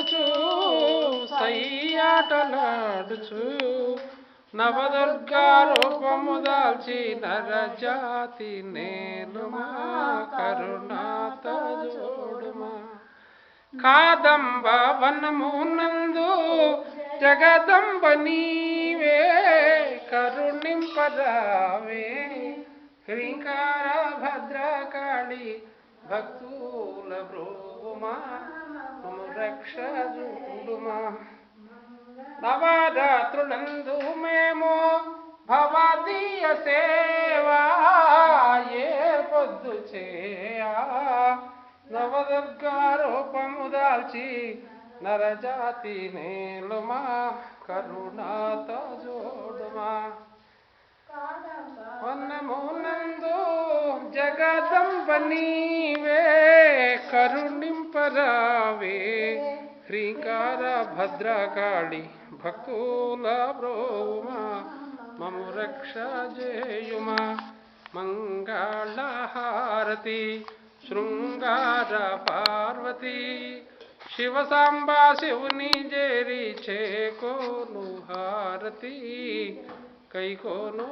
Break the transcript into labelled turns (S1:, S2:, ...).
S1: సయ్యాటలాడుచు సయ్యాటలాడుచు నవదుర్గా రూపము దాల్చి నరజాతి నేలుమా కరుణాత జోడుమా. కాదంబ వనమునందు జగదంబ నీవే కరుణింపరావే. హ్రీంకార భద్రకాళి భక్తుల బ్రోమా రక్ష చూడుమా నవరాత్రులందు మేము భవదీయ సేవా ఏ పొద్దు చేయా. నవదుర్గా దాల్చి నరజాతి నేలుమా కరుణాతో జోడుమా వన్నమునందు జగదంబ నీవే కరుణింపరావే శ్రీకార భద్రకాళి భక్తుల బ్రోమా మము రక్ష జేయుమా మంగళహారతి శృంగార పార్వతి శివ సాంబా శివుని జేరి చేకోను హారతి కైకోను